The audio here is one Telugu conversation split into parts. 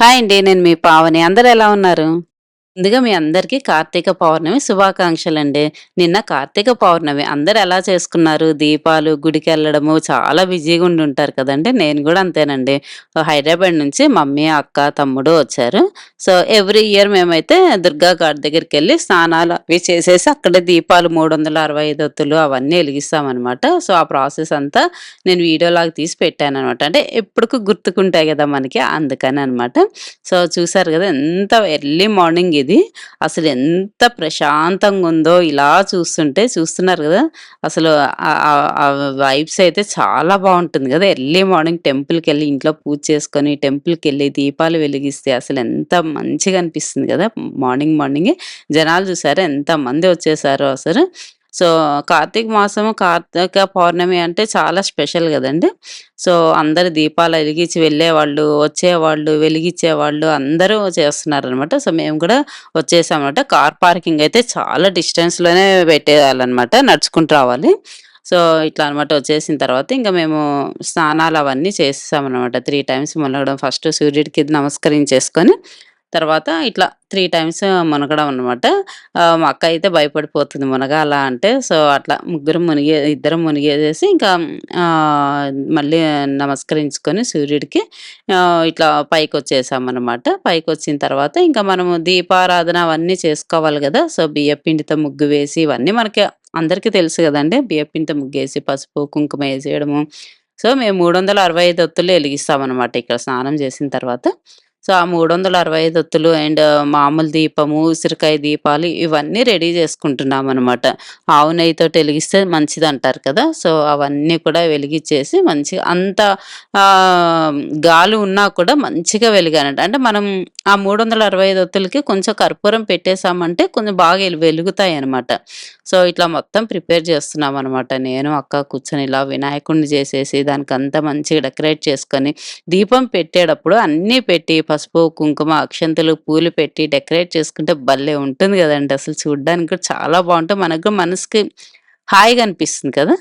హాయ్ అండి నేను మీ పావని. అందరు ఎలా ఉన్నారు? ముందుగా మీ అందరికీ కార్తీక పౌర్ణమి శుభాకాంక్షలు అండి నిన్న కార్తీక పౌర్ణమి అందరు ఎలా చేసుకున్నారు? దీపాలు గుడికి వెళ్ళడము చాలా బిజీగా ఉండి ఉంటారు కదండి. నేను కూడా అంతేనండి. హైదరాబాద్ నుంచి మమ్మీ అక్క తమ్ముడు వచ్చారు. సో ఎవ్రీ ఇయర్ మేమైతే దుర్గా ఘాట్ దగ్గరికి వెళ్ళి స్నానాలు అవి చేసేసి అక్కడే దీపాలు మూడు వందల అరవై ఐదు ఒత్తులు అవన్నీ వెలిగిస్తామన్నమాట. సో ఆ ప్రాసెస్ అంతా నేను వీడియోలాగా తీసి పెట్టాను అనమాట అంటే ఎప్పటికూ గుర్తుకుంటాయి కదా మనకి అందుకని అనమాట సో చూసారు కదా ఎంత ఎర్లీ మార్నింగ్ ఇది అసలు ఎంత ప్రశాంతంగా ఉందో ఇలా చూస్తుంటే చూస్తున్నారు కదా. అసలు ఆ వైబ్స్ అయితే చాలా బాగుంటుంది కదా. ఎర్లీ మార్నింగ్ టెంపుల్కి వెళ్ళి ఇంట్లో పూజ చేసుకొని టెంపుల్కి వెళ్ళి దీపాలు వెలిగిస్తే అసలు ఎంత మంచిగా అనిపిస్తుంది కదా. మార్నింగ్ మార్నింగ్ జనాలు చూసారా ఎంత మంది వచ్చేసారో అసలు. సో కార్తీక మాసము కార్తీక పౌర్ణమి అంటే చాలా స్పెషల్ కదండి. సో అందరు దీపాలు వెలిగించి వెళ్ళేవాళ్ళు వచ్చేవాళ్ళు వెలిగించేవాళ్ళు అందరూ చేస్తున్నారు అనమాట సో మేము కూడా వచ్చేసామన్నమాట. కార్ పార్కింగ్ అయితే చాలా డిస్టెన్స్లోనే పెట్టేయాలన్నమాట నడుచుకుంటూ రావాలి. సో ఇట్లా అనమాట వచ్చేసిన తర్వాత ఇంకా మేము స్నానాలు అవన్నీ చేసేసామన్నమాట. త్రీ టైమ్స్ మునగడం ఫస్ట్ సూర్యుడికి నమస్కరించేసుకొని తర్వాత ఇట్లా త్రీ టైమ్స్ మునగడం అనమాట మా అక్క అయితే భయపడిపోతుంది మునగాల అంటే. సో అట్లా ముగ్గురు మునిగే ఇద్దరం మునిగేసేసి ఇంకా మళ్ళీ నమస్కరించుకొని సూర్యుడికి ఇట్లా పైకి వచ్చేసామన్నమాట పైకి వచ్చిన తర్వాత ఇంకా మనము దీపారాధన అవన్నీ చేసుకోవాలి కదా. సో బియ్యం పిండితో ముగ్గు వేసి ఇవన్నీ మనకి అందరికీ తెలుసు కదండి. బియ్యపిండితో ముగ్గేసి పసుపు కుంకుమ వేసేయడము. సో మేము మూడు వందల అరవై ఐదు ఒత్తులు వెలిగిస్తామన్నమాట. ఇక్కడ స్నానం చేసిన తర్వాత. సో ఆ మూడు వందల అరవై ఐదు ఒత్తులు అండ్ మామూలు దీపము ఉసిరికాయ దీపాలు ఇవన్నీ రెడీ చేసుకుంటున్నాం అనమాట ఆవు నెయ్యితో వెలిగిస్తే మంచిది అంటారు కదా? సో అవన్నీ కూడా వెలిగించేసి మంచిగా అంత గాలి ఉన్నా కూడా మంచిగా వెలిగానట అంటే మనం ఆ మూడు వందల అరవై ఐదు ఒత్తులకి కొంచెం కర్పూరం పెట్టేసామంటే కొంచెం బాగా వెలుగుతాయి అనమాట సో ఇట్లా మొత్తం ప్రిపేర్ చేస్తున్నాం అనమాట నేను అక్క కూర్చొని ఇలా వినాయకుడిని చేసేసి దానికి అంతా మంచిగా డెకరేట్ చేసుకొని దీపం పెట్టేటప్పుడు అన్నీ పెట్టి పసుపు కుంకుమ అక్షంతలు పూలు పెట్టి డెకరేట్ చేసుకుంటే భలే ఉంటుంది కదండి. అసలు చూడడానికి కూడా చాలా బాగుంటుంది. మనకు కూడా మనసుకి హాయిగా అనిపిస్తుంది కదా?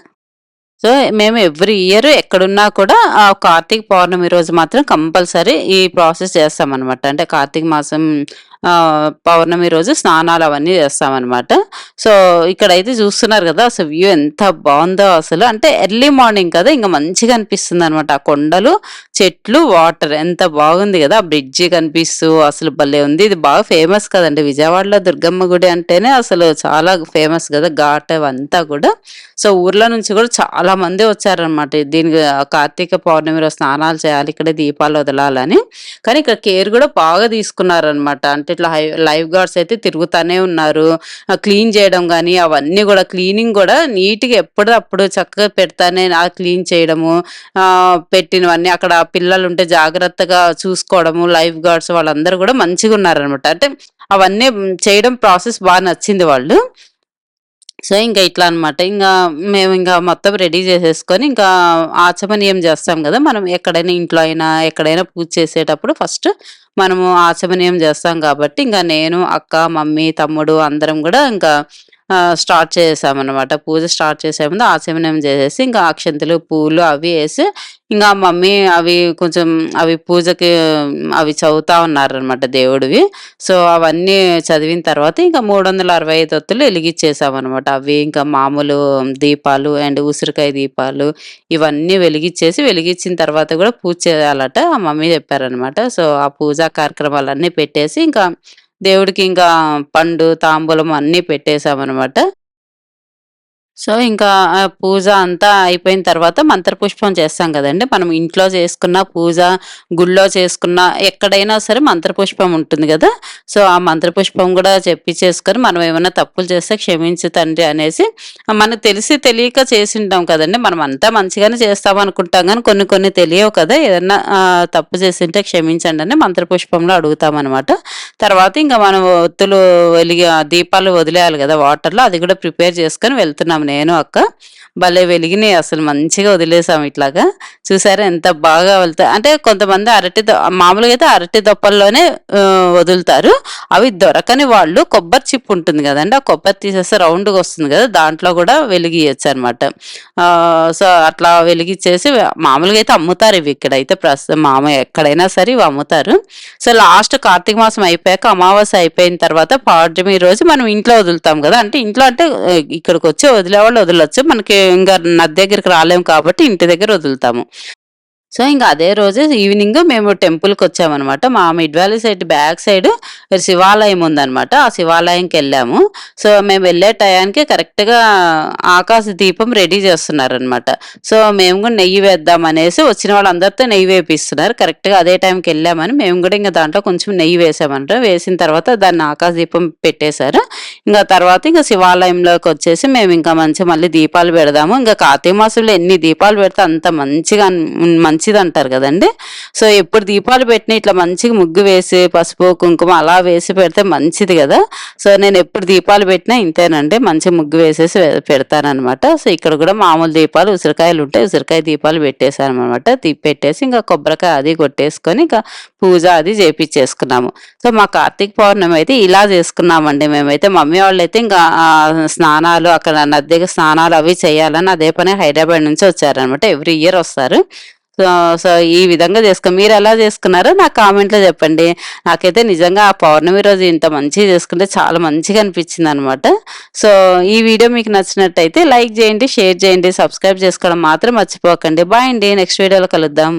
సో మేము ఎవ్రీ ఇయర్ ఎక్కడున్నా కూడా ఆ కార్తీక పౌర్ణమి రోజు మాత్రం కంపల్సరీ ఈ ప్రాసెస్ చేస్తామన్నమాట. అంటే కార్తీక మాసం పౌర్ణమి రోజు స్నానాలు అవన్నీ చేస్తామన్నమాట. సో ఇక్కడైతే చూస్తున్నారు కదా అసలు వ్యూ ఎంత బాగుందో అసలు. అంటే ఎర్లీ మార్నింగ్ కదా ఇంకా మంచిగా అనిపిస్తుంది అనమాట ఆ కొండలు చెట్లు వాటర్ ఎంత బాగుంది కదా ఆ బ్రిడ్జి కనిపిస్తూ అసలు భలే ఉంది. ఇది బాగా ఫేమస్ కదండి. విజయవాడలో దుర్గమ్మ గుడి అంటేనే అసలు చాలా ఫేమస్ కదా ఘాట్ అవంతా కూడా. సో ఊర్ల నుంచి కూడా చాలా మంది వచ్చారనమాట దీనికి కార్తీక పౌర్ణమి రోజు స్నానాలు చేయాలి ఇక్కడ దీపాలు వదలాలని. కానీ ఇక్కడ కేర్ కూడా బాగా తీసుకున్నారనమాట అంటే ఇట్లా హై లైఫ్ గార్డ్స్ అయితే తిరుగుతూనే ఉన్నారు. క్లీన్ చేయడం కానీ అవన్నీ కూడా క్లీనింగ్ కూడా నీట్గా ఎప్పుడప్పుడు చక్కగా పెడతానే ఆ క్లీన్ చేయడము పెట్టినవన్నీ అక్కడ పిల్లలు ఉంటే జాగ్రత్తగా చూసుకోవడము లైఫ్ గార్డ్స్ వాళ్ళందరూ కూడా మంచిగా ఉన్నారనమాట అంటే అవన్నీ చేయడం ప్రాసెస్ బాగా నచ్చింది వాళ్ళు. సో ఇంకా ఇట్లా అనమాట ఇంకా మేము ఇంకా మొత్తం రెడీ చేసేసుకొని ఇంకా ఆచమనీయం చేస్తాం కదా మనం. ఎక్కడైనా ఇంట్లో అయినా ఎక్కడైనా పూజ చేసేటప్పుడు ఫస్ట్ మనము ఆచమనీయం చేస్తాం కాబట్టి ఇంకా నేను అక్క మమ్మీ తమ్ముడు అందరం కూడా ఇంకా స్టార్ట్ చేసామన్నమాట. పూజ స్టార్ట్ చేసే ముందు ఆశమనం చేసేసి ఇంకా అక్షంతలు పూలు అవి వేసి ఇంకా మమ్మీ అవి కొంచెం అవి పూజకి అవి చదువుతా ఉన్నారనమాట దేవుడివి. సో అవన్నీ చదివిన తర్వాత ఇంకా మూడు వందల అరవై ఐదు ఒత్తులు వెలిగించేసామన్నమాట అవి ఇంకా మామూలు దీపాలు అండ్ ఉసిరికాయ దీపాలు ఇవన్నీ వెలిగించేసి వెలిగించిన తర్వాత కూడా పూజ చేయాలట ఆ మమ్మీ చెప్పారనమాట సో ఆ పూజా కార్యక్రమాలన్నీ పెట్టేసి ఇంకా దేవుడికి ఇంకా పండు తాంబూలం అన్నీ పెట్టేశామన్నమాట. సో ఇంకా పూజ అంతా అయిపోయిన తర్వాత మంత్రపుష్పం చేస్తాం కదండి. మనం ఇంట్లో చేసుకున్న పూజ గుళ్ళో చేసుకున్న ఎక్కడైనా సరే మంత్రపుష్పం ఉంటుంది కదా. సో ఆ మంత్రపుష్పం కూడా చెప్పి చేసుకొని మనం ఏమైనా తప్పులు చేస్తే క్షమించు తండ్రి అనేసి మనకు తెలిసి తెలియక చేసి ఉంటాం కదండి. మనం అంతా మంచిగానే చేస్తాం అనుకుంటాం కానీ కొన్ని కొన్ని తెలియవు కదా. ఏదన్నా తప్పు చేసింటే క్షమించండి అని మంత్రపుష్పంలో అడుగుతాం అనమాట తర్వాత ఇంకా మనం ఒత్తులు వెలిగి ఆ దీపాలు వదిలేయాలి కదా వాటర్లో. అది కూడా ప్రిపేర్ చేసుకొని వెళ్తున్నాం నేను అక్క. భలే వెలిగినాయి అసలు మంచిగా వదిలేసాము ఇట్లాగా. చూసారా ఎంత బాగా వెళ్తాయి అంటే కొంతమంది అరటి మామూలుగా అయితే అరటి దొప్పల్లోనే వదులుతారు. అవి దొరకని వాళ్ళు కొబ్బరి చిప్ ఉంటుంది కదండి ఆ కొబ్బరి తీసేస్తే రౌండ్గా వస్తుంది కదా దాంట్లో కూడా వెలిగియచ్చు అనమాట సో అట్లా వెలిగిచ్చేసి మామూలుగా అయితే అమ్ముతారు ఇవి ఇక్కడైతే ప్రస్తుతం మామ ఎక్కడైనా సరే ఇవి అమ్ముతారు. సో లాస్ట్ కార్తీక మాసం అయిపోయాక అమావాస్య అయిపోయిన తర్వాత పౌర్ణమి రోజు మనం ఇంట్లో వదులుతాం కదా అంటే ఇంట్లో అంటే ఇక్కడికి వచ్చి వదిలేవాళ్ళు వదలొచ్చు. మనకి ఇంకా నది దగ్గరికి రాలేము కాబట్టి ఇంటి దగ్గర వదులుతాము. సో ఇంకా అదే రోజు ఈవినింగ్ మేము టెంపుల్కి వచ్చామన్నమాట. మా mid valley side back side శివాలయం ఉందన్నమాట. ఆ శివాలయంకి వెళ్ళాము. సో మేము వెళ్ళే టయానికి కరెక్ట్గా ఆకాశ దీపం రెడీ చేస్తున్నారనమాట సో మేము కూడా నెయ్యి వేద్దాం అనేసి వచ్చిన వాళ్ళందరితో నెయ్యి వేపిస్తున్నారు. కరెక్ట్గా అదే టైంకి వెళ్ళామని మేము కూడా ఇంకా దాంట్లో కొంచెం నెయ్యి వేసామంట వేసిన తర్వాత దాన్ని ఆకాశ దీపం పెట్టేశారు. ఇంకా తర్వాత ఇంకా శివాలయంలోకి వచ్చేసి మేము ఇంకా మంచి మళ్ళీ దీపాలు పెడదాము. ఇంకా కార్తీక మాసంలో ఎన్ని దీపాలు పెడితే అంత మంచిగా మంచిది అంటారు కదండి. సో ఎప్పుడు దీపాలు పెట్టిన ఇట్లా మంచిగా ముగ్గు వేసి పసుపు కుంకుమ అలా వేసి పెడితే మంచిది కదా. సో నేను ఎప్పుడు దీపాలు పెట్టినా ఇంతేనండి. మంచి ముగ్గు వేసేసి పెడతానమాట సో ఇక్కడ కూడా మామూలు దీపాలు ఉసిరికాయలు ఉంటాయి ఉసిరికాయ దీపాలు పెట్టేశాను అనమాట పెట్టేసి ఇంకా కొబ్బరికాయ అది కొట్టేసుకొని ఇంకా పూజ అది చేపించేసుకున్నాము సో మా కార్తీక పౌర్ణమి అయితే ఇలా చేసుకున్నామండి మేమైతే. మమ్మీ వాళ్ళు అయితే ఇంకా స్నానాలు అక్కడ నదికి స్నానాలు అవి చేయాలని అదే పని హైదరాబాద్ నుంచి వచ్చారనమాట ఎవ్రీ ఇయర్ వస్తారు. సో సో ఈ విధంగా చేసుకో మీరు ఎలా చేసుకున్నారో నాకు కామెంట్లో చెప్పండి. నాకైతే నిజంగా ఆ పౌర్ణమి రోజు ఇంత మంచిగా చేసుకుంటే చాలా మంచిగా అనిపించింది అనమాట సో ఈ వీడియో మీకు నచ్చినట్టయితే లైక్ చేయండి షేర్ చేయండి సబ్స్క్రైబ్ చేసుకోవడం మాత్రం మర్చిపోకండి. బాయ్ అండి. నెక్స్ట్ వీడియోలో కలుద్దాం.